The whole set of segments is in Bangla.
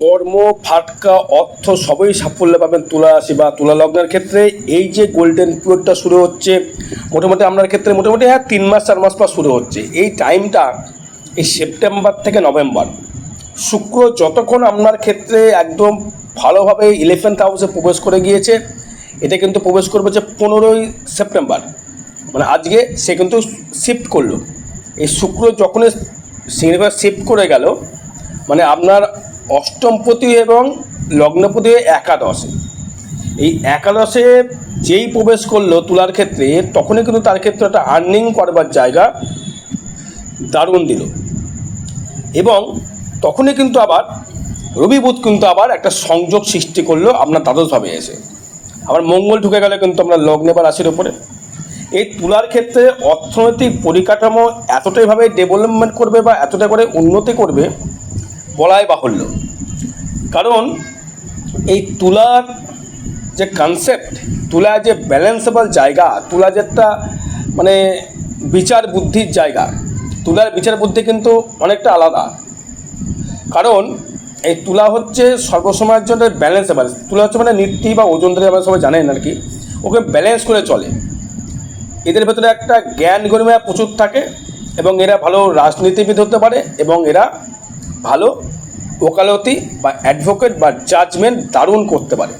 কর্ম, ফাটকা, অর্থ সবই সাফল্য পাবেন তুলা রাশি বা তুলা লগ্নের ক্ষেত্রে। এই যে গোল্ডেন পিরিয়ডটা শুরু হচ্ছে, মোটামুটি আপনার ক্ষেত্রে মোটামুটি হ্যাঁ তিন মাস, চার মাস পর শুরু হচ্ছে। এই টাইমটা এই সেপ্টেম্বর থেকে নভেম্বর শুক্র যতক্ষণ আপনার ক্ষেত্রে একদম ভালোভাবে ইলেভেন্থ হাউসে প্রবেশ করে গিয়েছে, এটা কিন্তু প্রবেশ করবে যে পনেরোই সেপ্টেম্বর মানে আজকে সে কিন্তু শিফট করল। এই শুক্র যখনই সিনেমা শিফট করে গেল মানে আপনার অষ্টমপতি এবং লগ্নপতি একাদশে। এই একাদশে যেই প্রবেশ করল তুলার ক্ষেত্রে, তখনই কিন্তু তার ক্ষেত্রে একটা আর্নিং করবার জায়গা দারুণ দিল। এবং তখনই কিন্তু আবার রবি বুধ কিন্তু আবার একটা সংযোগ সৃষ্টি করল আপনার দ্বাদশভাবে এসে। আবার মঙ্গল ঢুকে গেলে কিন্তু আমরা লগ্নে বা রাশির উপরে। এই তুলার ক্ষেত্রে অর্থনৈতিক পরিকাঠামো এতটাইভাবে ডেভেলপমেন্ট করবে বা এতটা করে উন্নতি করবে বলাই বাহুল্য। কারণ এই তুলার যে কনসেপ্ট তুলা যে ব্যালেন্সেবল জায়গা তুলা যে একটা মানে বিচার বুদ্ধির জায়গা, তুলার বিচার বুদ্ধি কিন্তু অনেকটা আলাদা। কারণ এই তুলা হচ্ছে সর্বসময়ের জন্য ব্যালেন্সেবল তুলা হচ্ছে মানে নীতি বা ওজন ধরে আমরা সবাই জানেন আর কি। ওকে ব্যালেন্স করে চলে। এদের ভেতরে একটা জ্ঞান গরিমা প্রচুর থাকে এবং এরা ভালো রাজনীতিবিদ হতে পারে এবং এরা ভালো ওকালতি বা অ্যাডভোকেট বা জাজমেন্ট দারুণ করতে পারে।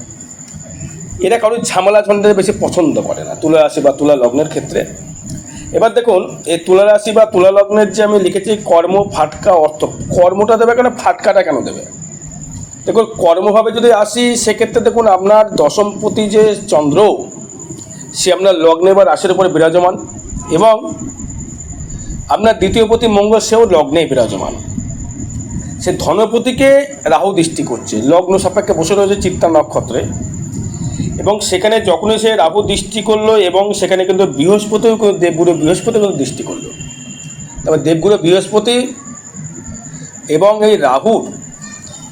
এরা কারোর ঝামেলা ঝঞ্ঝাতে বেশি পছন্দ করে না, তুলা রাশি বা তুলা লগ্নের ক্ষেত্রে। এবার দেখুন, এই তুলা রাশি বা তুলা লগ্নের যে আমি লিখেছি, কর্ম, ফাটকা, অর্থ, কর্মটা দেবে কেন, ফাটকাটা কেন দেবে? দেখুন, কর্মভাবে যদি আসি, সেক্ষেত্রে দেখুন, আপনার দশমপতি যে চন্দ্র, সে আপনার লগ্নে বা রাশির উপরে বিরাজমান এবং আপনার দ্বিতীয় পতি মঙ্গল, সেও লগ্নেই বিরাজমান। সে ধনপতিকে রাহু দৃষ্টি করছে। লগ্ন সাপেক্ষে বসে রয়েছে চিত্তা নক্ষত্রে। এবং সেখানে যখনই সে রাহু দৃষ্টি করল এবং সেখানে কিন্তু বৃহস্পতিও কিন্তু দেবগুরু বৃহস্পতি কিন্তু দৃষ্টি করল। তবে দেবগুরু বৃহস্পতি এবং এই রাহুর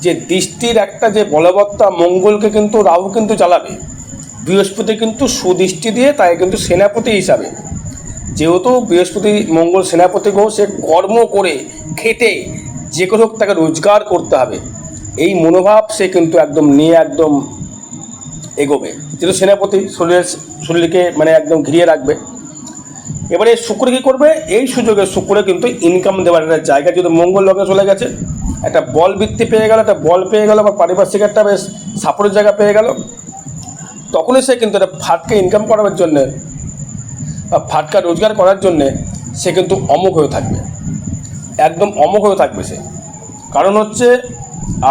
যে দৃষ্টির একটা যে বলবত্তা মঙ্গলকে কিন্তু রাহু কিন্তু জ্বালাবে বৃহস্পতি কিন্তু সুদৃষ্টি দিয়ে তাই কিন্তু সেনাপতি হিসাবে। যেহেতু বৃহস্পতি মঙ্গল সেনাপতি সে কর্ম করে, খেটে যে কোনো হোক তাকে রোজগার করতে হবে। এই মনোভাব সে কিন্তু একদম নিয়ে একদম এগোবে। যেহেতু সেনাপতি শরীরের শরীরকে মানে একদম ঘিরিয়ে রাখবে। এবারে শুক্র কী করবে? এই সুযোগে শুক্রে কিন্তু ইনকাম দেওয়ার একটা জায়গা যদি মঙ্গল লগ্নে চলে গেছে, একটা বল বৃত্তি পেয়ে গেল, একটা বল পেয়ে গেল, বা পারিপার্শ্বিক একটা বেশ সাপোর্টের জায়গা পেয়ে গেল। তখনই সে কিন্তু একটা ফাটকে ইনকাম করার জন্যে বা ফাটকা রোজগার করার জন্যে সে কিন্তু অমুক হয়ে থাকবে। একদম অমুক হয়ে থাকবে সে। কারণ হচ্ছে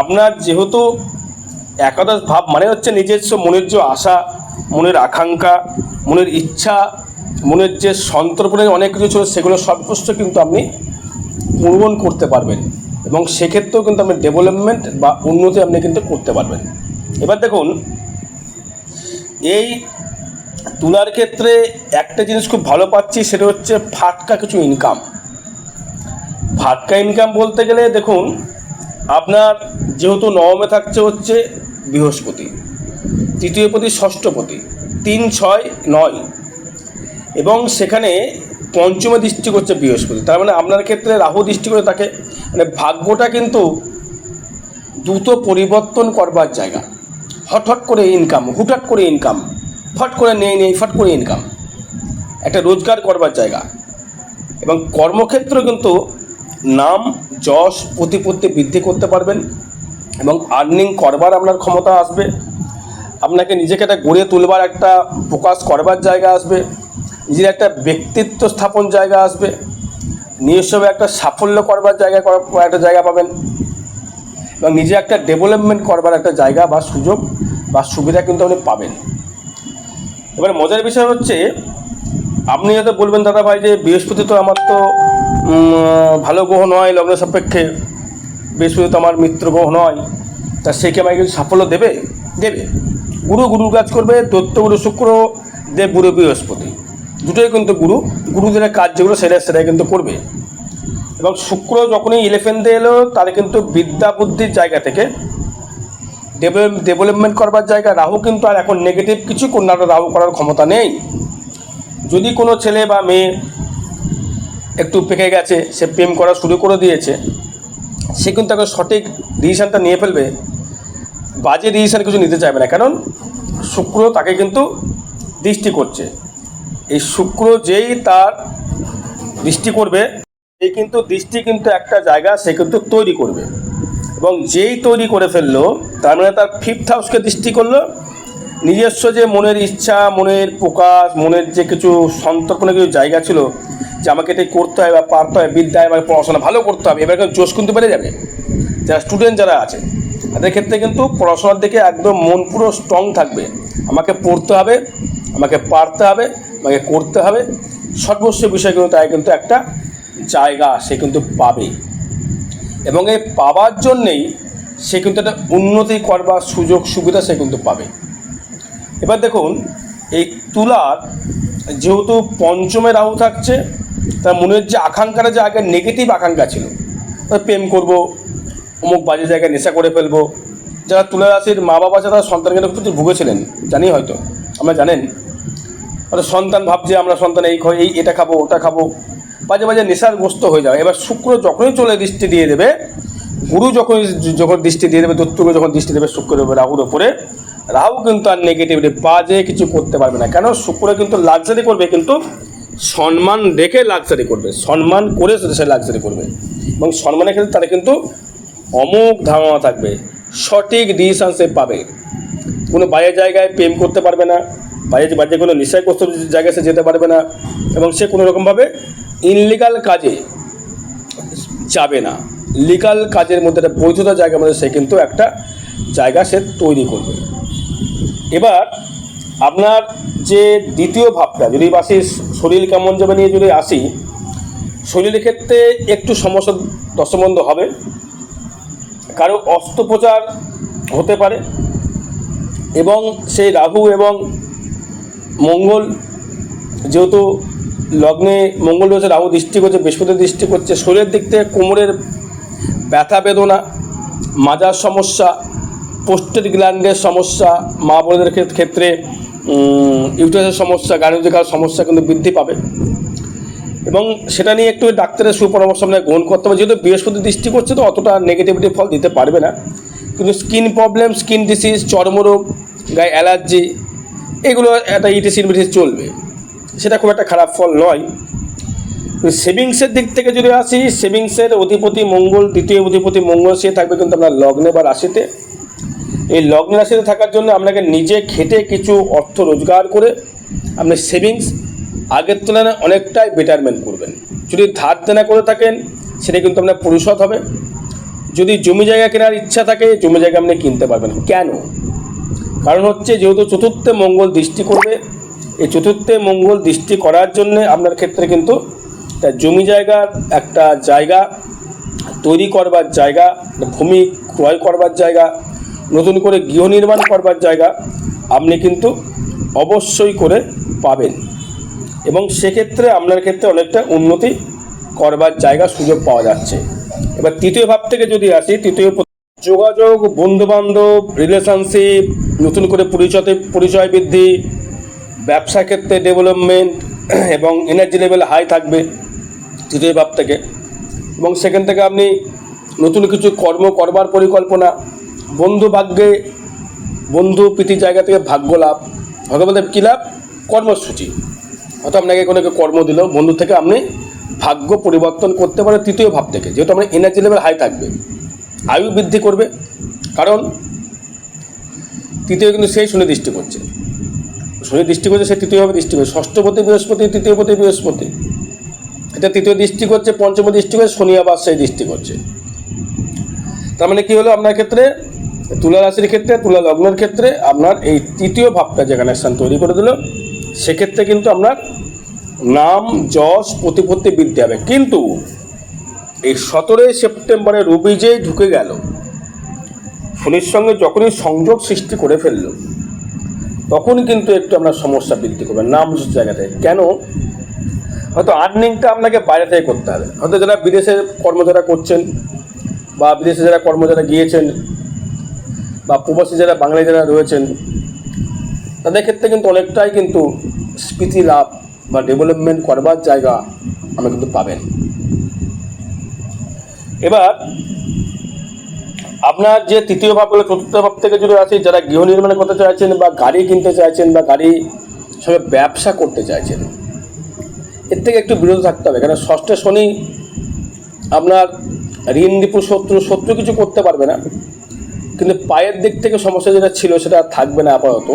আপনার যেহেতু একাদশ ভাব মানে হচ্ছে নিজস্ব মনের যে আশা, মনের আকাঙ্ক্ষা, মনের ইচ্ছা, মনের যে সন্তর্পণের অনেক কিছু ছিল সেগুলো সর্বস্ব কিন্তু আপনি পূরণ করতে পারবেন এবং সেক্ষেত্রেও কিন্তু আপনি ডেভেলপমেন্ট বা উন্নতি আপনি কিন্তু করতে পারবেন। এবার দেখুন, এই তুলার ক্ষেত্রে একটা জিনিস খুব ভালো পাচ্ছি, সেটা হচ্ছে ফাটকা কিছু ইনকাম ফাটকা ইনকাম বলতে গেলে দেখুন, আপনার যেহেতু নবমে থাকছে হচ্ছে বৃহস্পতি তৃতীয়পতি ষষ্ঠপতি তিন ছয় নয়, এবং সেখানে পঞ্চমে দৃষ্টি করছে বৃহস্পতি, তার মানে আপনার ক্ষেত্রে রাহু দৃষ্টি করে তাকে মানে ভাগ্যটা কিন্তু দ্রুত পরিবর্তন করবার জায়গা। হঠাৎ করে ইনকাম হুটহাট করে ইনকাম ফট করে নেই নেই, ফট করে ইনকাম একটা রোজগার করবার জায়গা। এবং কর্মক্ষেত্র কিন্তু নাম, যশ, প্রতিপত্তি বৃদ্ধি করতে পারবেন এবং আর্নিং করবার আপনার ক্ষমতা আসবে। আপনাকে নিজেকে একটা গড়ে তুলবার একটা প্রকাশ করবার জায়গা আসবে। নিজের একটা ব্যক্তিত্ব স্থাপন জায়গা আসবে। নিজস্বভাবে একটা সাফল্য করবার জায়গা করার একটা জায়গা পাবেন। এবং নিজে একটা ডেভেলপমেন্ট করবার একটা জায়গা বা সুযোগ বা সুবিধা কিন্তু আপনি পাবেন। এবার মজার বিষয় হচ্ছে, আপনি হয়তো বলবেন, দাদা ভাই, যে বৃহস্পতি তো আমার তো ভালো গ্রহ নয়, লগ্ন সাপেক্ষে। বৃহস্পতি তো আমার মিত্র গ্রহ নয়। তা সে কি আমাকে সাফল্য দেবে? দেবে। গুরু গুরুর কাজ করবে দত্ত গুরু, শুক্র, দেব গুরু, বৃহস্পতি। দুটোই কিন্তু গুরু। গুরুদের কাজ যেগুলো সেটা সেটাই কিন্তু করবে। এবং শুক্র যখনই ইলেভেন্থে এলো, তার কিন্তু বিদ্যা বুদ্ধির জায়গা থেকে ডেভেলপমেন্ট করবার জায়গা। রাহু কিন্তু আর এখন নেগেটিভ কিছু কন্যা রাহু করার ক্ষমতা নেই। যদি কোনো ছেলে বা মেয়ে একটু পেকে গেছে, সে প্রেম করা শুরু করে দিয়েছে। সে কিন্তু এখন সঠিক ডিসিশানটা নিয়ে ফেলবে। বাজে ডিসিশান কিছু নিতে চাইবে না, কারণ শুক্র তাকে কিন্তু দৃষ্টি করছে। এই শুক্র যেই তার দৃষ্টি করবে এই কিন্তু দৃষ্টি কিন্তু একটা জায়গা সে কিন্তু তৈরি করবে। এবং যেই তৈরি করে ফেলল, তার মানে তার ফিফথ হাউসকে দৃষ্টি করল। নিজস্ব যে মনের ইচ্ছা, মনের প্রকাশ, মনের যে কিছু সন্তর্পণের কিছু জায়গা ছিল যে আমাকে এটাই করতে হয় বা পারতে হয় বিদ্যায় আমাকে পড়াশোনা ভালো করতে হবে, এবার জোশ কিন্তু বেড়ে যাবে? যারা স্টুডেন্ট যারা আছে, তাদের ক্ষেত্রে কিন্তু পড়াশোনার দিকে একদম মন পুরো স্ট্রং থাকবে। আমাকে পড়তে হবে, আমাকে পারতে হবে, আমাকে করতে হবে। সর্বস্ব বিষয় কিন্তু তাই কিন্তু একটা জায়গা সে কিন্তু পাবে এবং এই পাওয়ার জন্যেই সে কিন্তু একটা উন্নতি করবার সুযোগ সুবিধা সে কিন্তু পাবে। এবার দেখুন এই তুলার যেহেতু পঞ্চমে রাহু থাকছে, তার মনের যে আকাঙ্ক্ষাটা যে আগে নেগেটিভ আকাঙ্ক্ষা ছিল প্রেম করব, অমুক বাজে জায়গায় নেশা করে ফেলব। যারা তুলা রাশির মা বাবা, যারা সন্তানকে প্রতি ভুগেছিলেন, জানি হয়তো, আমরা জানেন। হয়তো সন্তান ভাবছে, আমরা সন্তান এই এই এটা খাব, ওটা খাব। বাজে বাজে নেশারগ্রস্ত হয়ে যাবে। এবার শুক্র যখনই চলে দৃষ্টি দিয়ে দেবে, গুরু যখন যখন দৃষ্টি দিয়ে দেবে দত্তকে যখন দৃষ্টি দেবে, শুক্র দেবে রাহুর ওপরে রাহু কিন্তু আর নেগেটিভিটি বাজে কিছু করতে পারবে না। কেন? শুক্র কিন্তু লাক্সারি করবে, কিন্তু সম্মান রেখে লাক্সারি করবে। সম্মান করে সে লাক্সারি করবে। এবং সম্মানের ক্ষেত্রে তারা কিন্তু অমুক ধারণা থাকবে। সঠিক ডিসিশন সে পাবে। কোনো বাইরের জায়গায় প্রেম করতে পারবে না বাইরে বাইরে কোনো নিশ্চয়গ্রস্ত জায়গায় সে যেতে পারবে না, এবং সে কোনো রকমভাবে ইনলিগাল কাজে যাবে না। লিগাল কাজের মধ্যে একটা বৈধতা জায়গার মধ্যে সে কিন্তু একটা জায়গা সে তৈরি করবে। এবার আপনার যে দ্বিতীয় ভাবটা, যদি বাসি শরীর কেমন যাবে নিয়ে যদি আসি, শরীরের ক্ষেত্রে একটু সমস্যা দশমন্দ হবে। কারও অস্ত্রোপচার হতে পারে এবং সেই রাহু এবং মঙ্গল যেহেতু লগ্নে মঙ্গল রয়েছে, রাহু দৃষ্টি করছে বৃহস্পতি দৃষ্টি করছে, শরীরের দিক থেকে কোমরের ব্যথা বেদনা, মাজার সমস্যা পোস্টেড গ্ল্যান্ডের সমস্যা, মা বোনদের ক্ষেত- ক্ষেত্রে ইউটাসের সমস্যা গাইনোজিক্যাল সমস্যা কিন্তু বৃদ্ধি পাবে। এবং সেটা নিয়ে একটু ডাক্তারের সুপরামর্শ আমরা গ্রহণ করতে হবে যেহেতু বৃহস্পতি দৃষ্টি করছে, তো অতটা নেগেটিভিটি ফল দিতে পারবে না। কিন্তু স্কিন প্রবলেম স্কিন ডিসিজ চর্মরোগ, গায়ে অ্যালার্জি এগুলো একটা ইটিসির বিটিস চলবে। সেটা খুব একটা খারাপ ফল নয়। সেভিংসের দিক থেকে যদি আসি সেভিংসের অধিপতি মঙ্গল, দ্বিতীয় অধিপতি মঙ্গল সে থাকবে কিন্তু আপনার লগ্নে বা রাশিতে। এই লগ্ন রাশিতে থাকার জন্য আপনাকে নিজে খেটে কিছু অর্থ রোজগার করে আপনি সেভিংস আগের তুলনায় অনেকটাই বেটারমেন্ট করবেন। যদি ধার দেনা করে থাকেন, সেটা কিন্তু আপনার পরিশোধ হবে। যদি জমি জায়গা কেনার ইচ্ছা থাকে, জমি জায়গা আপনি কিনতে পারবেন। কেন? কারণ হচ্ছে যেহেতু চতুর্থে মঙ্গল দৃষ্টি করবে, এই চতুর্থে মঙ্গল দৃষ্টি করার জন্য আপনার ক্ষেত্রে কিন্তু একটা জমি জায়গার একটা জায়গা তৈরি করবার জায়গা, ভূমি ক্রয় করবার জায়গা নতুন করে গৃহ নির্মাণ করবার জায়গা আপনি কিন্তু অবশ্যই করে পাবেন। এবং সেক্ষেত্রে আপনার ক্ষেত্রে অনেকটা উন্নতি করবার জায়গা সুযোগ পাওয়া যাচ্ছে। এবার তৃতীয় ভাব থেকে যদি আসি, তৃতীয় যোগাযোগ, বন্ধুবান্ধব রিলেশনশিপ নতুন করে পরিচয় পরিচয় বৃদ্ধি, ব্যবসা ক্ষেত্রে ডেভেলপমেন্ট এবং এনার্জি লেভেল হাই থাকবে তৃতীয় ভাব থেকে। এবং সেখান থেকে আপনি নতুন কিছু কর্ম করবার পরিকল্পনা বন্ধু ভাগ্যে, বন্ধু প্রীতি জায়গা থেকে ভাগ্য লাভ। ভাগ্য বলতে কী লাভ? কর্মসূচি। হয়তো আপনাকে কোনো কর্ম দিল, বন্ধু থেকে আপনি ভাগ্য পরিবর্তন করতে পারেন তৃতীয় ভাব থেকে, যেহেতু আপনার এনার্জি লেভেল হাই থাকবে। আয়ু বৃদ্ধি করবে, কারণ তৃতীয় কিন্তু সেই শনি দৃষ্টি করছে। শনি দৃষ্টি করছে, সে তৃতীয়ভাবে দৃষ্টি করছে। ষষ্ঠপতি, বৃহস্পতি তৃতীয়পতি বৃহস্পতি। এটা তৃতীয় দৃষ্টি করছে, পঞ্চম দৃষ্টি করছে, শনি আবার সেই দৃষ্টি করছে। তার মানে কী হলো? আপনার ক্ষেত্রে তুলা রাশির ক্ষেত্রে, তুলা লগ্নের ক্ষেত্রে আপনার এই তৃতীয় ভাবটা যে কানেকশান তৈরি করে দিল, সেক্ষেত্রে কিন্তু আপনার নাম, যশ, প্রতিপত্তি বৃদ্ধি হবে। কিন্তু এই সতেরোই সেপ্টেম্বরে রবি যেই ঢুকে গেল, শনির সঙ্গে যখনই সংযোগ সৃষ্টি করে ফেলল তখন কিন্তু একটু আপনার সমস্যা বৃদ্ধি করবে, নাম জায়গাতে। কেন? হয়তো আর্নিংটা আপনাকে বাইরে থেকে করতে হবে। হয়তো যারা বিদেশে কর্ম যারা করছেন বা বিদেশে যারা কর্ম যারা গিয়েছেন বা প্রবাসী যারা বাঙালি যারা রয়েছেন, তাদের ক্ষেত্রে কিন্তু অনেকটাই কিন্তু স্মৃতি লাভ বা ডেভেলপমেন্ট করবার জায়গা আমরা কিন্তু পাবেন। এবার, আপনার যে তৃতীয় ভাব হলো চতুর্থ ভাব থেকে যদি আছে, যারা গৃহ নির্মাণ করতে চাইছেন বা গাড়ি কিনতে চাইছেন বা গাড়ি সঙ্গে ব্যবসা করতে চাইছেন, এর থেকে একটু বিরত থাকতে হবে। কারণ ষষ্ঠে শনি আপনার ঋণ রিপু শত্রু শত্রু কিছু করতে পারবে না। কিন্তু পায়ের দিক থেকে সমস্যা যেটা ছিল সেটা থাকবে না আপাতত।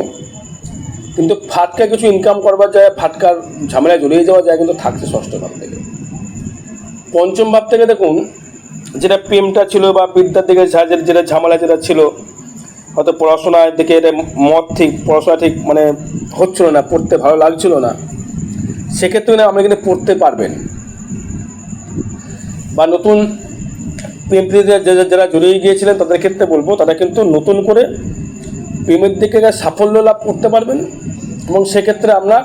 কিন্তু ফাটকা কিছু ইনকাম করবার যায়, ফাটকার ঝামেলায় জড়িয়ে যাওয়া যায়, কিন্তু থাকছে ষষ্ঠ ভাব থেকে। পঞ্চম ভাব থেকে দেখুন, যেটা প্রেমটা ছিল বা বিদ্যার দিকে যেটা ঝামেলা যেটা ছিল, হয়তো পড়াশোনার দিকে এটা মত ঠিক, পড়াশোনা ঠিক মানে হচ্ছিল না, পড়তে ভালো লাগছিল না। সেক্ষেত্রে না, আপনি কিন্তু পড়তে পারবেন। বা নতুন যে- যারা জড়িয়ে গিয়েছিলেন, তাদের ক্ষেত্রে বলব, তারা কিন্তু নতুন করে প্রেমের দিকে সাফল্য লাভ করতে পারবেন এবং সেক্ষেত্রে আপনার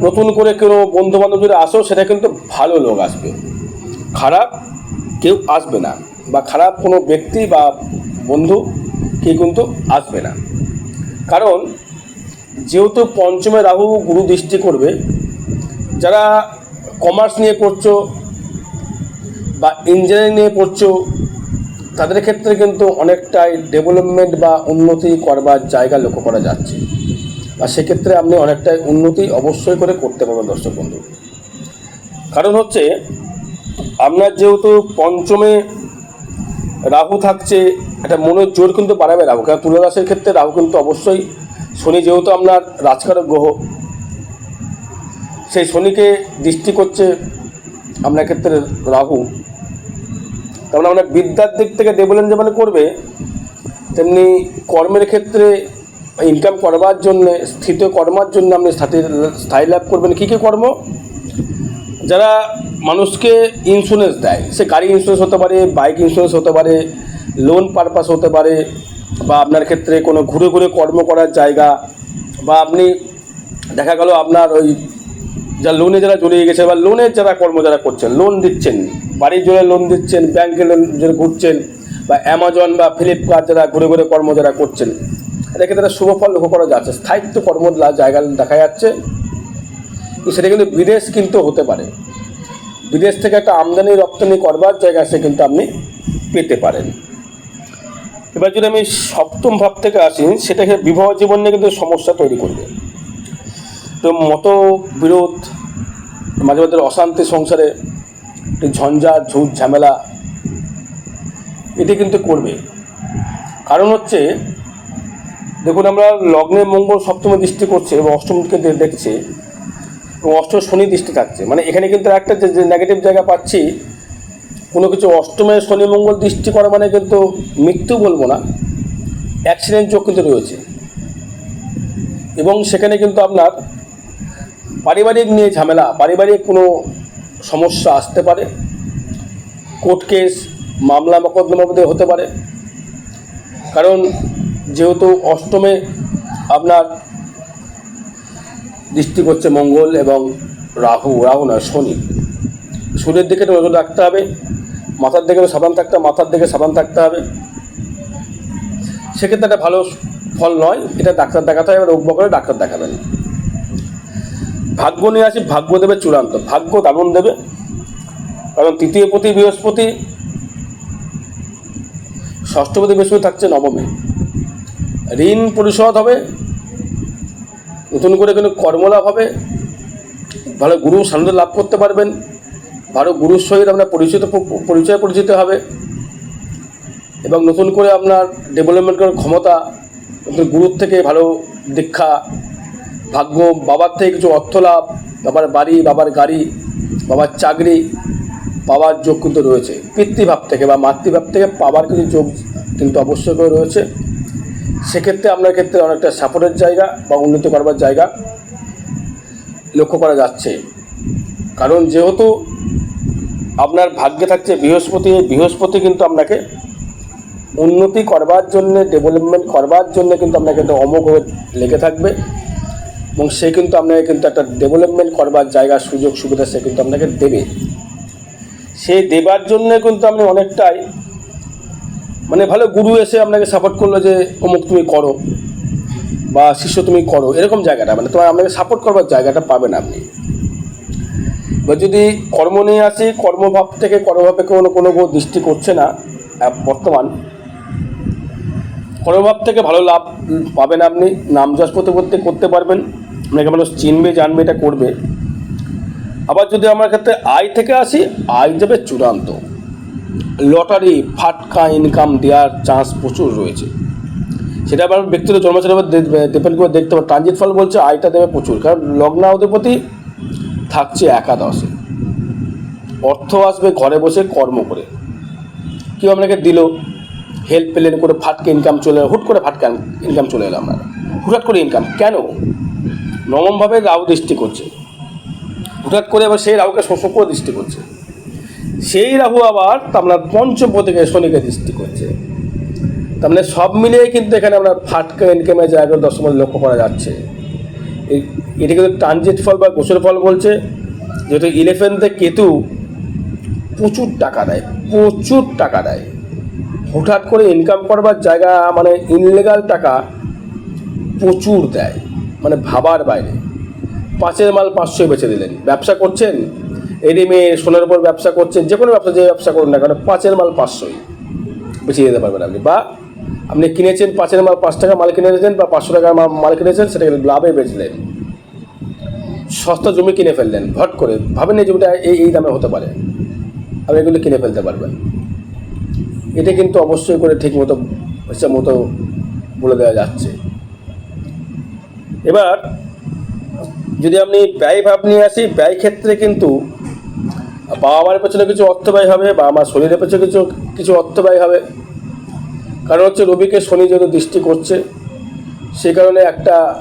নতুন করে কোনো বন্ধু বান্ধব যদি আসো, সেটা কিন্তু ভালো লোক আসবে। খারাপ কেউ আসবে না বা খারাপ কোনো ব্যক্তি বা বন্ধু কেউ কিন্তু আসবে না। কারণ যেহেতু পঞ্চমে রাহু গুরু দৃষ্টি করবে, যারা কমার্স নিয়ে পড়ছো বা ইঞ্জিনিয়ারিং নিয়ে পড়ছো, তাদের ক্ষেত্রে কিন্তু অনেকটাই ডেভেলপমেন্ট বা উন্নতি করবার জায়গা লক্ষ্য করা যাচ্ছে। আর সেক্ষেত্রে আপনি অনেকটাই উন্নতি অবশ্যই করে করতে পারবেন দর্শক বন্ধু। কারণ হচ্ছে, আপনার যেহেতু পঞ্চমে রাহু থাকছে, একটা মনের জোর কিন্তু বাড়াবে রাহু। কারণ তুলা রাশির ক্ষেত্রে রাহু কিন্তু অবশ্যই শনি যেহেতু আপনার রাজকারক গ্রহ, সেই শনিকে দৃষ্টি করছে, আপনার ক্ষেত্রে রাহু। তার মানে আপনার বিদ্যার দিক থেকে ডেভেলপমেন্ট যেমন করবে, তেমনি কর্মের ক্ষেত্রে ইনকাম করবার জন্য, স্থিত কর্মার জন্য আপনি স্থায়ী স্থায়ী লাভ করবেন। কী কী কর্ম? যারা মানুষকে ইন্স্যুরেন্স দেয়, সে গাড়ি ইন্স্যুরেন্স হতে পারে বাইক ইন্স্যুরেন্স হতে পারে লোন পারপাস হতে পারে, বা আপনার ক্ষেত্রে কোনো ঘুরে ঘুরে কর্ম করার জায়গা, বা আপনি দেখা গেল আপনার ওই যা লোনে যারা জড়িয়ে গেছে বা লোনের যারা কর্ম যারা করছেন লোন দিচ্ছেন, বাড়ির জন্য লোন দিচ্ছেন ব্যাংকে লোন জন্য ঘুরছেন, বা অ্যামাজন বা ফ্লিপকার্ট যারা ঘুরে ঘুরে কর্ম যারা করছেন এটা ক্ষেত্রে শুভ ফল লক্ষ্য করা যাচ্ছে। স্থায়িত্ব কর্ম জায়গা দেখা যাচ্ছে। তো সেটা কিন্তু বিদেশ কিন্তু হতে পারে। বিদেশ থেকে একটা আমদানি রপ্তানি করবার জায়গা সে কিন্তু আপনি পেতে পারেন। এবার যদি আমি সপ্তম ভাব থেকে আসি, সেটাকে বিবাহ জীবন নিয়ে কিন্তু সমস্যা তৈরি করবে। তো মত বিরোধ মাঝে মাঝে অশান্তি সংসারে ঝঞ্ঝাট ঝুট, ঝামেলা, এটি কিন্তু করবে। কারণ হচ্ছে, দেখুন আমরা লগ্নে মঙ্গল সপ্তমে দৃষ্টি করছে এবং অষ্টমকে দেখছে এবং অষ্টম শনি দৃষ্টি থাকছে। মানে এখানে কিন্তু একটা যে- নেগেটিভ জায়গা পাচ্ছি, কোনো কিছু অষ্টমে শনি মঙ্গল দৃষ্টি করা মানে কিন্তু মৃত্যু বলব না অ্যাক্সিডেন্ট যোগ কিন্তু রয়েছে। এবং সেখানে কিন্তু আপনার পারিবারিক নিয়ে ঝামেলা, পারিবারিক কোনো সমস্যা আসতে পারে। কোর্ট কেস, মামলা মোকদ্দমা মধ্যে হতে পারে। কারণ যেহেতু অষ্টমে আপনার দৃষ্টি করছে মঙ্গল এবং রাহু রাহু নয়, শনি। শরীরের দিকে নজর রাখতে হবে, মাথার দিকে সাবান থাকতে হবে মাথার দিকে সাবান থাকতে হবে। সেক্ষেত্রে একটা ভালো ফল নয়, এটা ডাক্তার দেখাতে হবে রোগ বকরে ডাক্তার দেখাবেন। ভাগ্য নিয়ে আসি, ভাগ্য দেবে চূড়ান্ত। ভাগ্য দারুণ দেবে। কারণ তৃতীয় পতি, বৃহস্পতি, ষষ্ঠপতি, বৃহস্পতি থাকছে নবমে। ঋণ পরিশোধ হবে, নতুন করে কোনো কর্মলাভ হবে, ভালো গুরু সান্নিধ্য লাভ করতে পারবেন, ভালো গুরুর সহিত আপনার পরিচিত পরিচয় পরিচিত হবে, এবং নতুন করে আপনার ডেভেলপমেন্ট করার ক্ষমতা গুরুর থেকে ভালো দীক্ষা ভাগ্য বাবার থেকে কিছু অর্থ লাভ, বাবার বাড়ি, বাবার গাড়ি, বাবার চাকরি, পাওয়ার যোগ কিন্তু রয়েছে। পিতৃভাব থেকে বা মাতৃভাব থেকে পাওয়ার কিছু যোগ কিন্তু অবশ্যই করে রয়েছে। সেক্ষেত্রে আপনার ক্ষেত্রে অনেকটা সাপোর্টের জায়গা বা উন্নতি করবার জায়গা লক্ষ্য করা যাচ্ছে। কারণ যেহেতু আপনার ভাগ্যে থাকছে বৃহস্পতি বৃহস্পতি কিন্তু আপনাকে উন্নতি করবার জন্যে ডেভেলপমেন্ট করবার জন্য কিন্তু আপনাকে কিন্তু অমোঘ লেগে থাকবে। এবং সে কিন্তু আপনাকে কিন্তু একটা ডেভেলপমেন্ট করবার জায়গা, সুযোগ, সুবিধা সে কিন্তু আপনাকে দেবে। সে দেবার জন্য কিন্তু আপনি অনেকটাই মানে ভালো গুরু এসে আপনাকে সাপোর্ট করল যে, অমুক তুমি করো, বা শিষ্য তুমি করো, এরকম জায়গাটা। মানে তোমার আপনাকে সাপোর্ট করবার জায়গাটা পাবেন আপনি। বা যদি কর্ম নিয়ে আসি, কর্মভাব থেকে কর্মভাবে কোনো কোনো দৃষ্টি করছে না বর্তমান প্রভাব থেকে ভালো লাভ পাবেন আপনি নাম যশ করতে করতে করতে পারবেন। আপনাকে মানুষ চিনবে, জানবে, এটা করবে। আবার যদি আমার ক্ষেত্রে আয় থেকে আসি, আয় যাবে চূড়ান্ত। লটারি, ফাটকা ইনকাম দেওয়ার চান্স প্রচুর রয়েছে। সেটা আবার ব্যক্তিগত জন্মচারের উপর ডিপেন্ড করে দেখতে পাবে ট্রানজিট ফল বলছে, আয়টা দেবে প্রচুর। কারণ লগ্ন অধিপতি থাকছে একাদশে। অর্থ আসবে ঘরে বসে কর্ম করে। কেউ আপনাকে দিল হেল্প পেলেন করে ফাটকে ইনকাম চলে হুট করে ফাটকা ইনকাম চলে এলো আপনার হুটহাট করে ইনকাম কেন? নবমভাবে রাহু দৃষ্টি করছে। হুটহাট করে আবার সেই রাহুকে শোষক করে দৃষ্টি করছে। সেই রাহু আবার আপনার পঞ্চপতিকে শনিকে দৃষ্টি করছে। তার মানে সব মিলিয়ে কিন্তু এখানে আপনার ফাটকা ইনকামের জায়গা দশম লক্ষ্য করা যাচ্ছে। এটা কিন্তু ট্রানজিট ফল বা গোসল ফল বলছে, যেহেতু ইলেভেন্থে কেতু প্রচুর টাকা দেয়, প্রচুর টাকা দেয়। হুটহাট করে ইনকাম করবার জায়গা মানে ইনলিগাল টাকা প্রচুর দেয় মানে ভাবার বাইরে। পাঁচের মাল পাঁচশোই বেচে দিলেন। ব্যবসা করছেন এডিমে সোনার উপর ব্যবসা করছেন, যে কোনো ব্যবসা, যে ব্যবসা করুন না কেন, পাঁচের মাল পাঁচশোই বেশি দিতে পারবেন আপনি। বা আপনি কিনেছেন, পাঁচের মাল পাঁচ টাকা মাল কিনেছেন বা পাঁচশো টাকার মাল মাল কিনেছেন, সেটাকে লাভে বেচলেন সস্তা জমি কিনে ফেললেন, ভট করে। ভাবেন এই জমিটা এই এই দামে হতে পারে। আপনি এগুলো কিনে ফেলতে পারবেন। এটা কিন্তু অবশ্যই করে ঠিক মতো হিসাব মতো বলে দেওয়া যাচ্ছে। এবার, যদি আপনি ব্যয় ভাব নিয়ে আসি, ব্যয় ক্ষেত্রে কিন্তু বাবা মার পেছনে কিছু অর্থ ব্যয় হবে, বাবা মার শরীরের পেছনে কিছু কিছু অর্থ ব্যয় হবে। কারণ হচ্ছে রবিকে শনি যেহেতু দৃষ্টি করছে, সে কারণে একটা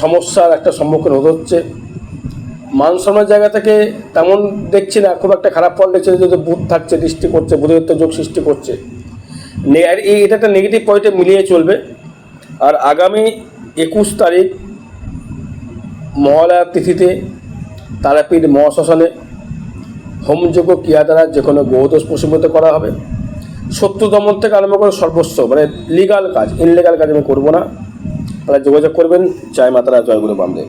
সমস্যার একটা সম্মুখীন হতে হচ্ছে। মান সম্মানের জায়গা থেকে তেমন দেখছি না, খুব একটা খারাপ ফল দেখছে যেহেতু বুধ থাকছে, দৃষ্টি করছে, বুধের যোগ সৃষ্টি করছে। আর এই, এটা একটা নেগেটিভ পয়েন্টে মিলিয়ে চলবে। আর আগামী একুশ তারিখ মহালয়া তিথিতে তারাপীঠ মহাশ্মশানে হোমযোগ্য ক্রিয়া দ্বারা যে কোনো বহুদোষ প্রশমিত করা হবে। শত্রু দমন থেকে আরম্ভ করে সর্বস্ব মানে লিগাল কাজ ইনলিগাল কাজ আমি করব না। তারা যোগাযোগ করবেন। জয় মাতারা, জয় গুরু বামদেব।